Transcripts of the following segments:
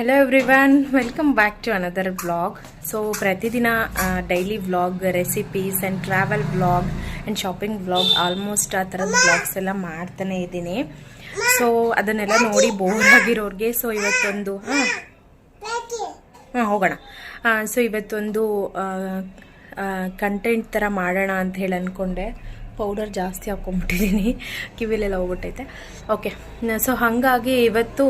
Hello everyone welcome back to another blog so ಪ್ರತಿದಿನ daily vlog recipes and travel vlog and shopping vlog almost ಆ ಥರದ vlogs ಎಲ್ಲ ಮಾಡ್ತಾನೆ ಇದ್ದೀನಿ. So ಅದನ್ನೆಲ್ಲ ನೋಡಿ ಬೋರ್ ಆಗಿರೋರಿಗೆ ಸೊ ಇವತ್ತೊಂದು ಹಾಂ? ಹಾಂ ಹೋಗೋಣ. ಸೊ ಇವತ್ತೊಂದು ಕಂಟೆಂಟ್ ಥರ ಮಾಡೋಣ ಅಂತ ಹೇಳಿ ಅಂದ್ಕೊಂಡೆ ಪೌಡರ್ ಜಾಸ್ತಿ ಹಾಕ್ಕೊಂಬಿಟ್ಟಿದ್ದೀನಿ ಕಿವಿಲೆಲ್ಲ ಹೋಗ್ಬಿಟ್ಟೈತೆ. ಓಕೆ ಸೊ ಹಾಗಾಗಿ ಇವತ್ತು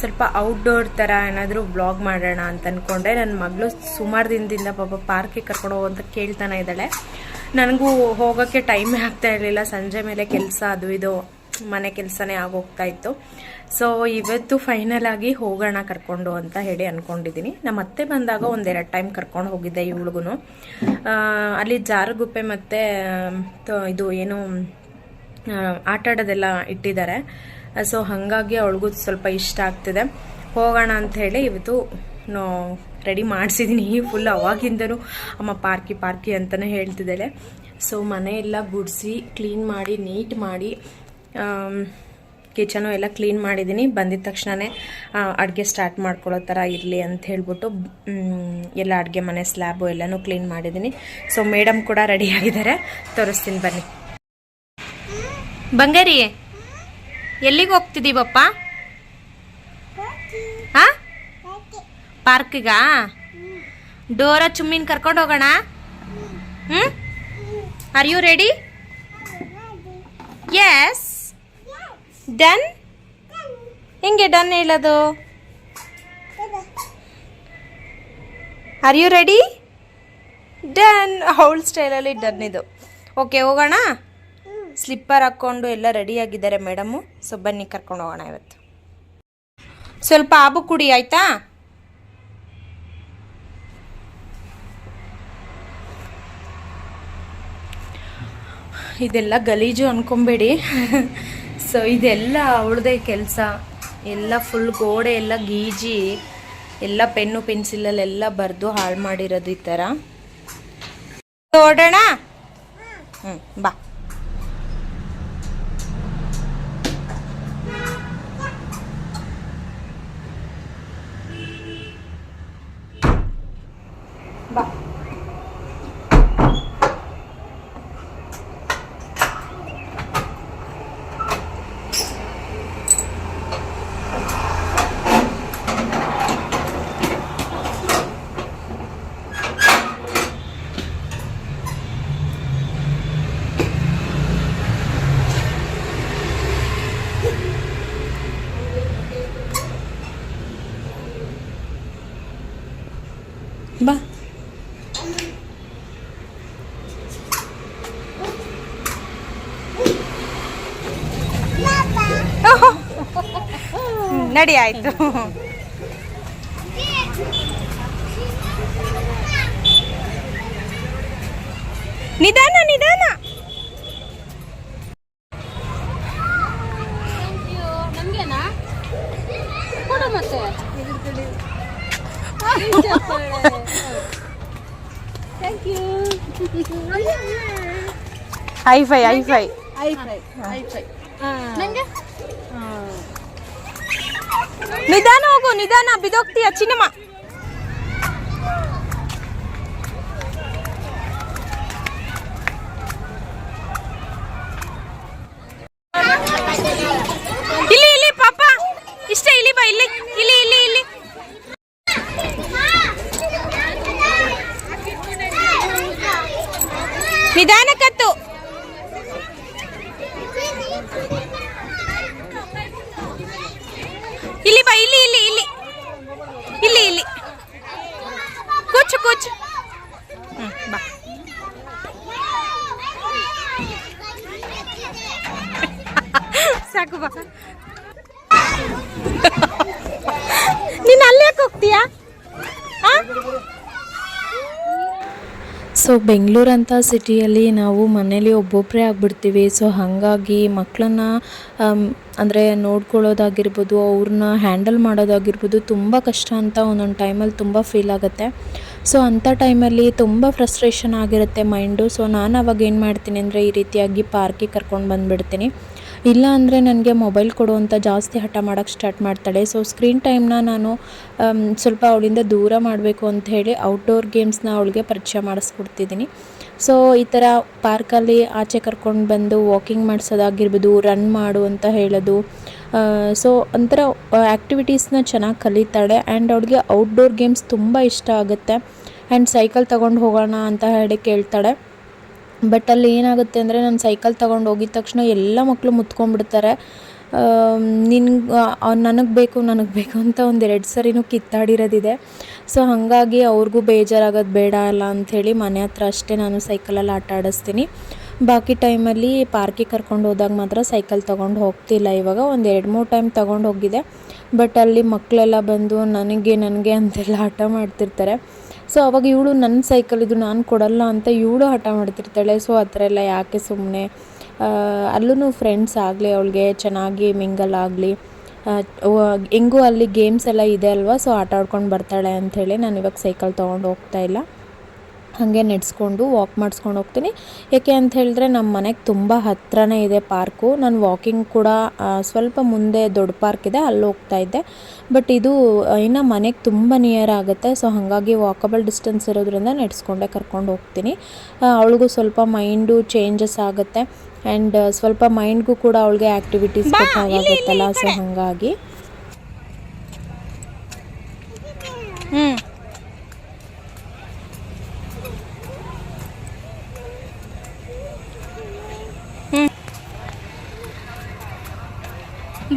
ಸ್ವಲ್ಪ ಔಟ್ಡೋರ್ ಥರ ಏನಾದರೂ ಬ್ಲಾಗ್ ಮಾಡೋಣ ಅಂತ ಅಂದ್ಕೊಂಡೆ ನನ್ನ ಮಗಳು ಸುಮಾರು ದಿನದಿಂದ ಪಾಪ ಪಾರ್ಕಿಗೆ ಕರ್ಕೊಂಡು ಹೋಗುವಂತ ಕೇಳ್ತಾನೆ ಇದ್ದಾಳೆ. ನನಗೂ ಹೋಗೋಕ್ಕೆ ಟೈಮೇ ಆಗ್ತಾ ಇರಲಿಲ್ಲ. ಸಂಜೆ ಮೇಲೆ ಕೆಲಸ ಅದು ಇದು. ಮನೆ ಕೆಲಸನೇ ಆಗೋಗ್ತಾ ಇತ್ತು. ಸೊ ಇವತ್ತು ಫೈನಲ್ ಆಗಿ ಹೋಗೋಣ ಕರ್ಕೊಂಡು ಅಂತ ಹೇಳಿ ಅನ್ಕೊಂಡಿದ್ದೀನಿ ನಮ್ಮ ಅತ್ತೆ ಬಂದಾಗ ಒಂದೆರಡು ಟೈಮ್ ಕರ್ಕೊಂಡು ಹೋಗಿದ್ದೆ ಇವಳಿಗೂ ಅಲ್ಲಿ ಜಾರುಗುಪ್ಪೆ ಮತ್ತು ಇದು ಏನು ಆಟಾಡೋದೆಲ್ಲ ಇಟ್ಟಿದ್ದಾರೆ. ಸೊ ಹಾಗಾಗಿ ಅವಳಿಗೂ ಸ್ವಲ್ಪ ಇಷ್ಟ ಆಗ್ತಿದೆ. ಹೋಗೋಣ ಅಂತ ಹೇಳಿ ಇವತ್ತು ರೆಡಿ ಮಾಡಿಸಿದ್ದೀನಿ ಫುಲ್ ಅವಾಗಿಂದನೂ ಅಮ್ಮ ಪಾರ್ಕಿ ಪಾರ್ಕಿ ಅಂತಲೇ ಹೇಳ್ತಿದ್ದಾಳೆ. ಸೊ ಮನೆಯೆಲ್ಲ ಗುಡಿಸಿ ಕ್ಲೀನ್ ಮಾಡಿ ನೀಟ್ ಮಾಡಿ ಕಿಚನು ಎಲ್ಲ ಕ್ಲೀನ್ ಮಾಡಿದ್ದೀನಿ ಬಂದಿದ ತಕ್ಷಣವೇ ಅಡುಗೆ ಸ್ಟಾರ್ಟ್ ಮಾಡ್ಕೊಳ್ಳೋ ಥರ ಇರಲಿ ಅಂತ ಹೇಳ್ಬಿಟ್ಟು ಎಲ್ಲ ಅಡುಗೆ ಮನೆ ಸ್ಲ್ಯಾಬು ಎಲ್ಲನೂ ಕ್ಲೀನ್ ಮಾಡಿದ್ದೀನಿ ಸೊ ಮೇಡಮ್ ಕೂಡ ರೆಡಿ ಆಗಿದ್ದಾರೆ. ತೋರಿಸ್ತೀನಿ ಬನ್ನಿ. ಬಂಗಾರಿ, ಎಲ್ಲಿಗೆ ಹೋಗ್ತಿದ್ದೀವಪ್ಪ ಹಾ ಪಾರ್ಕ್ಗ? ಡೋರ ಚುಮ್ಮಿನ ಕರ್ಕೊಂಡು ಹೋಗೋಣ? ಹ್ಞೂ are you ready yes done ಹೆಂಗೆ ಡನ್ ಹೇಳೋದು? Are you ready done haul ಸ್ಟೈಲಲ್ಲಿ ಡನ್ ಇದು. ಓಕೆ ಹೋಗೋಣ? ಸ್ಲಿಪ್ಪರ್ ಹಾಕ್ಕೊಂಡು ಎಲ್ಲ ರೆಡಿ ಆಗಿದ್ದಾರೆ ಮೇಡಮು ಸೊ ಬನ್ನಿ, ಕರ್ಕೊಂಡು ಹೋಗೋಣ ಇವತ್ತು. ಸ್ವಲ್ಪ ಆಬು ಕುಡಿ, ಆಯ್ತಾ? ಇದೆಲ್ಲ ಗಲೀಜು ಅನ್ಕೊಂಬೇಡಿ. ಸೊ ಇದೆಲ್ಲ ಅವಳದೇ ಕೆಲಸ. ಎಲ್ಲ ಫುಲ್ ಗೋಡೆ, ಎಲ್ಲ ಗೀಜಿ, ಎಲ್ಲ ಪೆನ್ನು ಪೆನ್ಸಿಲಲ್ಲೆಲ್ಲ ಬರೆದು ಹಾಳು ಮಾಡಿರೋದು ಈ ಥರ ನೋಡೋಣ ಹ್ಞೂ ಬಾ. ಬಾ. ನಡಿ ಆಯ್ತು. ನಿಧಾನ ನಿಧಾನ. ನಮ್ಗೆನಾ? ಕೊಡು ಮತ್ತೆ. hi fi hi fi hi fi hi fi ನಂಗೆ ನಿಧಾನ ಹೋಗು ನಿಧಾನ ಬಿದೋಗ್ತೀಯ ಚಿನ್ನಮ್ಮ ಇಲ್ಲಿ ಬಾ ಇಲ್ಲಿ ಇಲ್ಲಿ ಇಲ್ಲಿ ಇಲ್ಲಿ ಇಲ್ಲಿ ಕೂಚು ಕೂಚು ಹ್ಮ್, ಬಾ ಸಾಕು ಬಾ ನೀನು ಅಲ್ಲೇ ಹೋಗ್ತೀಯಾ ಸೊ ಬೆಂಗಳೂರಂಥ ಸಿಟಿಯಲ್ಲಿ ನಾವು ಮನೇಲಿ ಒಬ್ಬೊಬ್ಬರೇ ಆಗಿಬಿಡ್ತೀವಿ. ಸೊ ಹಾಗಾಗಿ ಮಕ್ಕಳನ್ನ ಅಂದರೆ ನೋಡ್ಕೊಳ್ಳೋದಾಗಿರ್ಬೋದು, ಅವ್ರನ್ನ ಹ್ಯಾಂಡಲ್ ಮಾಡೋದಾಗಿರ್ಬೋದು ತುಂಬ ಕಷ್ಟ ಅಂತ ಒಂದೊಂದು ಟೈಮಲ್ಲಿ ತುಂಬ ಫೀಲ್ ಆಗುತ್ತೆ. ಸೊ ಅಂಥ ಟೈಮಲ್ಲಿ ತುಂಬ ಫ್ರಸ್ಟ್ರೇಷನ್ ಆಗಿರುತ್ತೆ ಮೈಂಡು ಸೊ ನಾನು ಅವಾಗ ಏನು ಮಾಡ್ತೀನಿ ಅಂದರೆ ಈ ರೀತಿಯಾಗಿ ಪಾರ್ಕಿಗೆ ಕರ್ಕೊಂಡು ಬಂದುಬಿಡ್ತೀನಿ. ಇಲ್ಲ ಅಂದರೆ ನನಗೆ ಮೊಬೈಲ್ ಕೊಡು ಜಾಸ್ತಿ ಹಠ ಮಾಡೋಕ್ಕೆ ಸ್ಟಾರ್ಟ್ ಮಾಡ್ತಾಳೆ. ಸೊ ಸ್ಕ್ರೀನ್ ಟೈಮ್ನ ನಾನು ಸ್ವಲ್ಪ ಅವಳಿಂದ ದೂರ ಮಾಡಬೇಕು ಅಂತ ಹೇಳಿ ಔಟ್ಡೋರ್ ಗೇಮ್ಸ್ನ ಅವಳಿಗೆ ಪರಿಚಯ ಮಾಡಿಸ್ಕೊಡ್ತಿದ್ದೀನಿ. ಸೊ ಈ ಥರ ಪಾರ್ಕಲ್ಲಿ ಆಚೆ ಕರ್ಕೊಂಡು ಬಂದು ವಾಕಿಂಗ್ ಮಾಡಿಸೋದಾಗಿರ್ಬೋದು ರನ್ ಮಾಡು ಅಂತ ಹೇಳೋದು ಸೊ ಒಂಥರ ಆ್ಯಕ್ಟಿವಿಟೀಸ್ನ ಚೆನ್ನಾಗಿ ಕಲಿತಾಳೆ. ಆ್ಯಂಡ್ ಅವಳಿಗೆ ಔಟ್ಡೋರ್ ಗೇಮ್ಸ್ ತುಂಬ ಇಷ್ಟ ಆಗುತ್ತೆ. ಆ್ಯಂಡ್ ಸೈಕಲ್ ತಗೊಂಡು ಹೋಗೋಣ ಅಂತ ಹೇಳಿ ಕೇಳ್ತಾಳೆ. ಬಟ್ ಅಲ್ಲಿ ಏನಾಗುತ್ತೆ ಅಂದರೆ ನಾನು ಸೈಕಲ್ ತಗೊಂಡು ಹೋಗಿದ ತಕ್ಷಣ ಎಲ್ಲ ಮಕ್ಕಳು ಮುತ್ಕೊಂಡ್ಬಿಡ್ತಾರೆ. ನಿನ್ಗೆ ನನಗೆ ಬೇಕು ನನಗೆ ಬೇಕು ಅಂತ ಒಂದು ಎರಡು ಸರಿನೂ ಕಿತ್ತಾಡಿರೋದಿದೆ. ಸೊ ಹಾಗಾಗಿ ಅವ್ರಿಗೂ ಬೇಜಾರಾಗೋದು ಬೇಡ ಅಲ್ಲ ಅಂಥೇಳಿ ಮನೆ ಹತ್ರ ಅಷ್ಟೇ ನಾನು ಸೈಕಲಲ್ಲಿ ಆಟ ಆಡಿಸ್ತೀನಿ. ಬಾಕಿ ಟೈಮಲ್ಲಿ ಪಾರ್ಕಿಗೆ ಕರ್ಕೊಂಡು ಹೋದಾಗ ಮಾತ್ರ ಸೈಕಲ್ ತೊಗೊಂಡು ಹೋಗ್ತಿಲ್ಲ ಇವಾಗ. ಒಂದು ಎರಡು, ಮೂರು ಟೈಮ್ ತೊಗೊಂಡು ಹೋಗಿದೆ. ಬಟ್ ಅಲ್ಲಿ ಮಕ್ಕಳೆಲ್ಲ ಬಂದು ನನಗೆ ನನಗೆ ಅಂತೆಲ್ಲ ಆಟ ಮಾಡ್ತಿರ್ತಾರೆ. ಸೊ ಅವಾಗ ಇವಳು ನನ್ನ ಸೈಕಲ್ ಇದು ನಾನು ಕೊಡಲ್ಲ ಅಂತ ಇವಳು ಹಠ ಮಾಡ್ತಿರ್ತಾಳೆ. ಸೊ ಆ ಥರ ಎಲ್ಲ ಯಾಕೆ ಸುಮ್ಮನೆ ಅಲ್ಲೂ ಫ್ರೆಂಡ್ಸ್ ಆಗಲಿ, ಅವಳಿಗೆ ಚೆನ್ನಾಗಿ ಮಿಂಗಲ್ ಆಗಲಿ. ಹೆಂಗೂ ಅಲ್ಲಿ ಗೇಮ್ಸ್ ಎಲ್ಲ ಇದೆ ಅಲ್ವಾ? ಸೊ ಆಟ ಆಡ್ಕೊಂಡು ಬರ್ತಾಳೆ ಅಂಥೇಳಿ ನಾನು ಇವಾಗ ಸೈಕಲ್ ತೊಗೊಂಡು ಹೋಗ್ತಾ ಇಲ್ಲ. ಹಾಗೆ ನಡೆಸ್ಕೊಂಡು ವಾಕ್ ಮಾಡಿಸ್ಕೊಂಡು ಹೋಗ್ತೀನಿ. ಯಾಕೆ ಅಂತ ಹೇಳಿದ್ರೆ ನಮ್ಮ ಮನೆಗೆ ತುಂಬ ಹತ್ತಿರನೇ ಇದೆ ಪಾರ್ಕು ನಾನು ವಾಕಿಂಗ್ ಕೂಡ ಸ್ವಲ್ಪ ಮುಂದೆ ದೊಡ್ಡ ಪಾರ್ಕ್ ಇದೆ ಅಲ್ಲಿ ಹೋಗ್ತಾ ಇದ್ದೆ. ಬಟ್ ಇದು ಇನ್ನು ಮನೆಗೆ ತುಂಬ ನಿಯರ್ ಆಗುತ್ತೆ. ಸೊ ಹಾಗಾಗಿ ವಾಕಬಲ್ ಡಿಸ್ಟೆನ್ಸ್ ಇರೋದ್ರಿಂದ ನಡೆಸ್ಕೊಂಡೇ ಕರ್ಕೊಂಡು ಹೋಗ್ತೀನಿ. ಅವಳಿಗೂ ಸ್ವಲ್ಪ ಮೈಂಡು ಚೇಂಜಸ್ ಆಗುತ್ತೆ. ಆ್ಯಂಡ್ ಸ್ವಲ್ಪ ಮೈಂಡ್ಗೂ ಕೂಡ ಅವಳಿಗೆ ಆ್ಯಕ್ಟಿವಿಟೀಸ್ ಗೊತ್ತಾಗುತ್ತಲ್ಲ ಸೊ ಹಾಗಾಗಿ ಹ್ಞೂ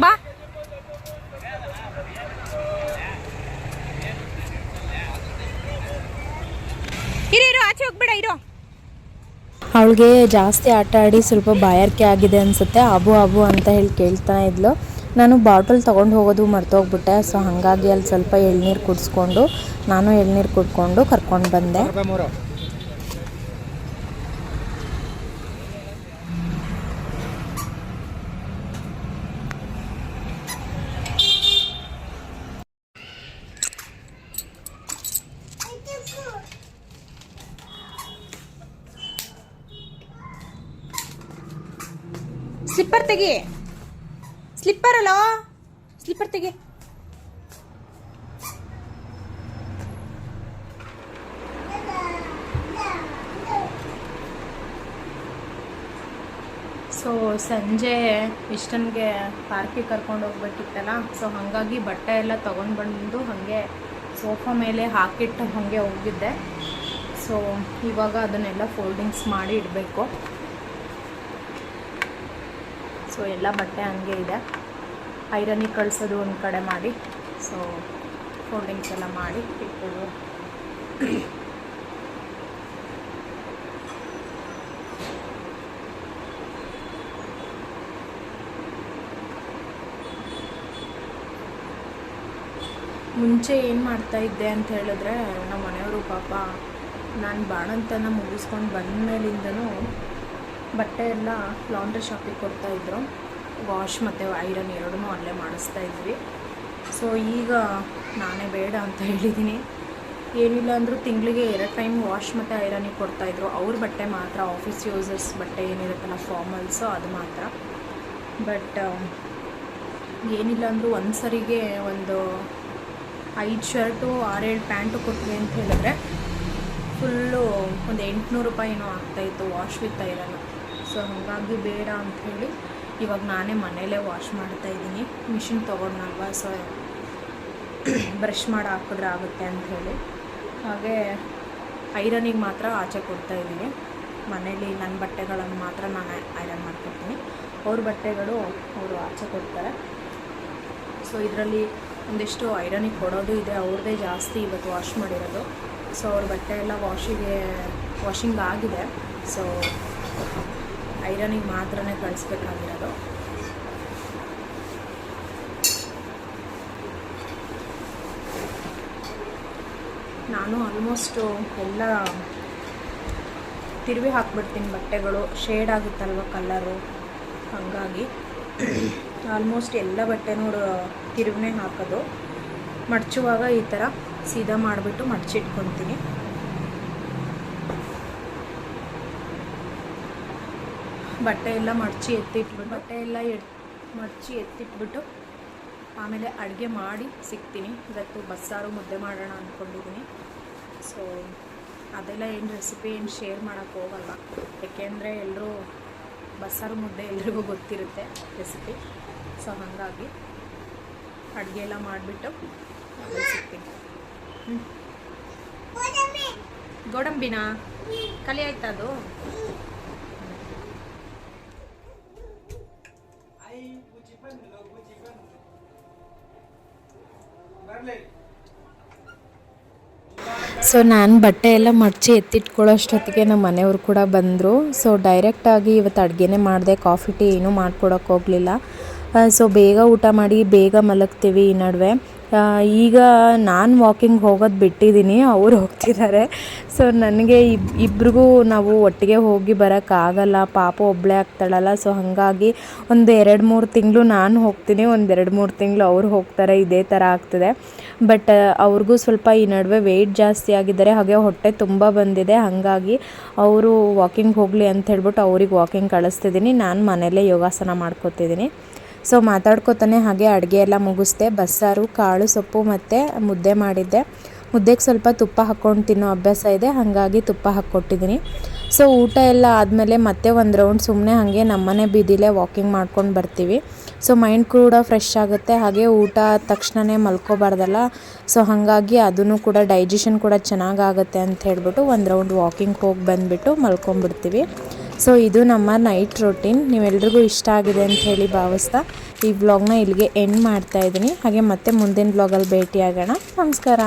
ಬಾ. ಇರು ಇರು ಆಚೆ ಹೋಗ್ಬೇಡ ಇರು. ಅವಳಿಗೆ ಜಾಸ್ತಿ ಆಟ ಆಡಿ ಸ್ವಲ್ಪ ಬಾಯಾರಿಕೆ ಆಗಿದೆ ಅನಿಸುತ್ತೆ. ಅಬು ಅಬು ಅಂತ ಹೇಳಿ ಕೇಳ್ತಾ ಇದ್ಲು. ನಾನು ಬಾಟಲ್ ತೊಗೊಂಡು ಹೋಗೋದು ಮರ್ತೋಗ್ಬಿಟ್ಟೆ ಸೊ ಹಾಗಾಗಿ ಅಲ್ಲಿ ಸ್ವಲ್ಪ ಎಳ್ನೀರು ಕುಡಿಸ್ಕೊಂಡು ನಾನು ಎಳ್ನೀರು ಕುಡ್ಕೊಂಡು ಕರ್ಕೊಂಡು ಬಂದೆ. ಸ್ಲಿಪ್ಪರ್ ತೆಗಿ. ಸ್ಲಿಪ್ಪರ್ ಅಲೋ ಸ್ಲಿಪ್ಪರ್ ತೆಗಿ. ಸೊ ಸಂಜೆ ಇಷ್ಟನ್ಗೆ ಪಾರ್ಕಿಗೆ ಕರ್ಕೊಂಡು ಹೋಗ್ಬೇಕಿತ್ತಲ್ಲ ಸೊ ಹಾಗಾಗಿ ಬಟ್ಟೆ ಎಲ್ಲ ತೊಗೊಂಡು ಬಂದು ಹಾಗೆ ಸೋಫಾ ಮೇಲೆ ಹಾಕಿಟ್ಟು ಹಾಗೆ ಹೋಗಿದ್ದೆ. ಸೊ ಇವಾಗ ಅದನ್ನೆಲ್ಲ ಫೋಲ್ಡಿಂಗ್ಸ್ ಮಾಡಿ ಇಡಬೇಕು. ಸೊ ಎಲ್ಲ ಬಟ್ಟೆ ಹಂಗೆ ಇದೆ. ಐರನಿಗೆ ಕಳಿಸೋದು ಒಂದು ಕಡೆ ಮಾಡಿ. ಸೊ ಫೋಲ್ಡಿಂಗ್ಸ್ ಎಲ್ಲ ಮಾಡಿ ಇಟ್ಬೋದು ಮುಂಚೆ ಏನು ಮಾಡ್ತಾ ಇದ್ದೆ ಅಂತ ಹೇಳಿದ್ರೆ ನಮ್ಮ ಮನೆಯವರು ಪಾಪ ನಾನು ಬಾಣಂತನ ಮುಗಿಸ್ಕೊಂಡು ಬಂದಮೇಲಿಂದನೂ ಬಟ್ಟೆ ಎಲ್ಲ ಲಾಂಡ್ರಿ ಶಾಪಿಗೆ ಕೊಡ್ತಾಯಿದ್ರು ವಾಶ್ ಮತ್ತು ಐರನ್ ಎರಡೂ ಅಲ್ಲೇ ಮಾಡಿಸ್ತಾ ಇದ್ವಿ. ಸೊ ಈಗ ನಾನೇ ಬೇಡ ಅಂತ ಹೇಳಿದ್ದೀನಿ ಏನಿಲ್ಲ ಅಂದರೂ ತಿಂಗಳಿಗೆ ಎರಡು ಟೈಮ್ ವಾಶ್ ಮತ್ತು ಐರನಿಗೆ ಕೊಡ್ತಾಯಿದ್ರು ಅವ್ರ ಬಟ್ಟೆ ಮಾತ್ರ ಆಫೀಸ್ ಯೂಸರ್ಸ್ ಬಟ್ಟೆ ಏನಿರುತ್ತಲ್ಲ ಫಾರ್ಮಲ್ಸು ಅದು ಮಾತ್ರ. ಬಟ್ ಏನಿಲ್ಲ ಅಂದರೂ ಒಂದು ಸರಿಗೆ ಒಂದು ಐದು ಶರ್ಟು ಆರೇಳು ಪ್ಯಾಂಟು ಕೊಟ್ವಿ ಅಂತ ಹೇಳಿದ್ರೆ, ಫುಲ್ಲು ಒಂದು ಎಂಟುನೂರು ರೂಪಾಯಿ ಆಗ್ತಾಯಿತ್ತು ವಾಶ್ ವಿತ್ ಐರನ್. ಸೊ ಹಾಗಾಗಿ ಬೇಡ ಅಂಥೇಳಿ ಇವಾಗ ನಾನೇ ಮನೇಲೇ ವಾಶ್ ಮಾಡ್ತಾ ಇದ್ದೀನಿ. ಮಿಷಿನ್ ತೊಗೊಂಡಲ್ವ ಸೊ ಬ್ರಷ್ ಮಾಡಿ ಹಾಕಿದ್ರೆ ಆಗುತ್ತೆ ಅಂಥೇಳಿ ಹಾಗೆ ಐರನಿಗೆ ಮಾತ್ರ ಆಚೆ ಕೊಡ್ತಾ ಇದ್ದೀನಿ. ಮನೇಲಿ ನನ್ನ ಬಟ್ಟೆಗಳನ್ನು ಮಾತ್ರ ನಾನು ಐರನ್ ಮಾಡ್ಕೊಡ್ತೀನಿ. ಅವ್ರ ಬಟ್ಟೆಗಳು ಅವರು ಆಚೆ ಕೊಡ್ತಾರೆ. ಸೊ ಇದರಲ್ಲಿ ಒಂದಿಷ್ಟು ಐರನಿಗೆ ಕೊಡೋದು ಇದೆ. ಅವ್ರದ್ದೇ ಜಾಸ್ತಿ ಇವತ್ತು ವಾಶ್ ಮಾಡಿರೋದು. ಸೊ ಅವ್ರ ಬಟ್ಟೆ ಎಲ್ಲ ವಾಶಿಗೆ ವಾಷಿಂಗ್ ಆಗಿದೆ. ಸೊ ಐರನಿಗೆ ಮಾತ್ರನೇ ಕಳಿಸ್ಬೇಕಾಗಿರೋದು. ನಾನು ಆಲ್ಮೋಸ್ಟು ಎಲ್ಲ ತಿರುವಿ ಹಾಕ್ಬಿಡ್ತೀನಿ ಬಟ್ಟೆಗಳು. ಶೇಡ್ ಆಗುತ್ತಲ್ವ ಕಲ್ಲರು ಹಾಗಾಗಿ ಆಲ್ಮೋಸ್ಟ್ ಎಲ್ಲ ಬಟ್ಟೆನೂ ತಿರುವಿನೇ ಹಾಕೋದು. ಮಡ್ಚುವಾಗ ಈ ಥರ ಸೀದಾ ಮಾಡಿಬಿಟ್ಟು ಮಡ್ಚಿಟ್ಕೊತೀನಿ. ಬಟ್ಟೆ ಎಲ್ಲ ಮಡಚಿ ಎತ್ತಿಟ್ಬಿಟ್ಟು, ಬಟ್ಟೆ ಎಲ್ಲ ಎಡ್, ಮಡಚಿ ಎತ್ತಿಟ್ಬಿಟ್ಟು ಆಮೇಲೆ ಅಡುಗೆ ಮಾಡಿ ಸಿಗ್ತೀನಿ. ಇವತ್ತು ಬಸ್ಸಾರು ಮುದ್ದೆ ಮಾಡೋಣ ಅಂದ್ಕೊಂಡಿದ್ದೀನಿ. ಸೊ ಅದೆಲ್ಲ ಏನು ರೆಸಿಪಿ ಏನು ಶೇರ್ ಮಾಡೋಕ್ಕೆ ಹೋಗಲ್ಲ. ಯಾಕೆಂದರೆ ಎಲ್ಲರೂ ಬಸ್ಸಾರು ಮುದ್ದೆ ಎಲ್ರಿಗೂ ಗೊತ್ತಿರುತ್ತೆ ರೆಸಿಪಿ ಸೊ ಹಾಗಾಗಿ ಅಡುಗೆ ಎಲ್ಲ ಮಾಡಿಬಿಟ್ಟು ಸಿಗ್ತೀನಿ. ಹ್ಞೂ ಗೋಡಂಬಿನ? ಕಲಿ ಆಯ್ತಾ ಅದು? ಸೊ ನಾನು ಬಟ್ಟೆ ಎಲ್ಲ ಮಡಚಿ ಎತ್ತಿಟ್ಕೊಳ್ಳೋ ಅಷ್ಟೊತ್ತಿಗೆ ನಮ್ಮ ಮನೆಯವರು ಕೂಡ ಬಂದರು. ಸೊ ಡೈರೆಕ್ಟಾಗಿ ಇವತ್ತು ಅಡುಗೆನೇ ಮಾಡಿದೆ. ಕಾಫಿ, ಟೀ ಏನೂ ಮಾಡ್ಕೊಡೋಕೆ ಹೋಗಲಿಲ್ಲ. ಸೊ ಬೇಗ ಊಟ ಮಾಡಿ ಬೇಗ ಮಲಗ್ತೀವಿ ಈ ನಡುವೆ. ಈಗ ನಾನು ವಾಕಿಂಗ್ ಹೋಗೋದು ಬಿಟ್ಟಿದ್ದೀನಿ ಅವ್ರು ಹೋಗ್ತಿದ್ದಾರೆ. ಸೊ ನನಗೆ ಇಬ್, ಇಬ್ರಿಗೂ ನಾವು ಒಟ್ಟಿಗೆ ಹೋಗಿ ಬರೋಕ್ಕಾಗಲ್ಲ, ಪಾಪ ಒಬ್ಬಳೇ ಆಗ್ತಾಳಲ್ಲ. ಸೊ ಹಾಗಾಗಿ ಒಂದು ಎರಡು ಮೂರು ತಿಂಗಳು ನಾನು ಹೋಗ್ತೀನಿ, ಒಂದು ಎರಡು ಮೂರು ತಿಂಗಳು ಅವ್ರು ಹೋಗ್ತಾರೆ, ಇದೇ ಥರ ಆಗ್ತದೆ. ಬಟ್ ಅವ್ರಿಗೂ ಸ್ವಲ್ಪ ಈ ನಡುವೆ ವೆಯ್ಟ್ ಜಾಸ್ತಿ ಆಗಿದ್ದಾರೆ, ಹಾಗೆ ಹೊಟ್ಟೆ ತುಂಬ ಬಂದಿದೆ. ಹಾಗಾಗಿ ಅವರು ವಾಕಿಂಗ್ ಹೋಗಲಿ ಅಂತ ಹೇಳ್ಬಿಟ್ಟು ಅವ್ರಿಗೆ ವಾಕಿಂಗ್ ಕಳಿಸ್ತಿದ್ದೀನಿ ನಾನು ಮನೆಯಲ್ಲೇ ಯೋಗಾಸನ ಮಾಡ್ಕೋತಿದ್ದೀನಿ ಸೊ ಮಾತಾಡ್ಕೊತಾನೆ ಹಾಗೆ ಅಡುಗೆ ಎಲ್ಲ ಮುಗಿಸ್ದೆ. ಬಸ್ಸಾರು, ಕಾಳು, ಸೊಪ್ಪು ಮತ್ತು ಮುದ್ದೆ ಮಾಡಿದ್ದೆ. ಮುದ್ದೆಗೆ ಸ್ವಲ್ಪ ತುಪ್ಪ ಹಾಕ್ಕೊಂಡು ತಿನ್ನೋ ಅಭ್ಯಾಸ ಇದೆ. ಹಾಗಾಗಿ ತುಪ್ಪ ಹಾಕ್ಕೊಟ್ಟಿದ್ದೀನಿ ಸೊ ಊಟ ಎಲ್ಲ ಆದಮೇಲೆ ಮತ್ತೆ ಒಂದು ರೌಂಡ್ ಸುಮ್ಮನೆ ಹಾಗೆ ನಮ್ಮನೆ ಬೀದಿಲೇ ವಾಕಿಂಗ್ ಮಾಡ್ಕೊಂಡು ಬರ್ತೀವಿ. ಸೊ ಮೈಂಡ್ ಕೂಡ ಫ್ರೆಶ್ ಆಗುತ್ತೆ. ಹಾಗೆ ಊಟ ತಕ್ಷಣವೇ ಮಲ್ಕೋಬಾರ್ದಲ್ಲ. ಸೊ ಹಾಗಾಗಿ ಅದನ್ನು ಕೂಡ ಡೈಜೆಷನ್ ಕೂಡ ಚೆನ್ನಾಗಾಗುತ್ತೆ ಅಂತ ಹೇಳ್ಬಿಟ್ಟು ಒಂದು ರೌಂಡ್ ವಾಕಿಂಗ್ ಹೋಗಿ ಬಂದುಬಿಟ್ಟು ಮಲ್ಕೊಂಬಿಡ್ತೀವಿ ಸೊ ಇದು ನಮ್ಮ ನೈಟ್ ರೊಟೀನ್ ನೀವೆಲ್ರಿಗೂ ಇಷ್ಟ ಆಗಿದೆ ಅಂತ ಹೇಳಿ ಭಾವಿಸ್ತಾ ಈ ಬ್ಲಾಗ್ನ ಇಲ್ಲಿಗೆ ಎಂಡ್ ಮಾಡ್ತಾ ಇದ್ದೀನಿ. ಹಾಗೆ ಮತ್ತೆ ಮುಂದಿನ ವ್ಲಾಗಲ್ಲಿ ಭೇಟಿಯಾಗೋಣ. ನಮಸ್ಕಾರ.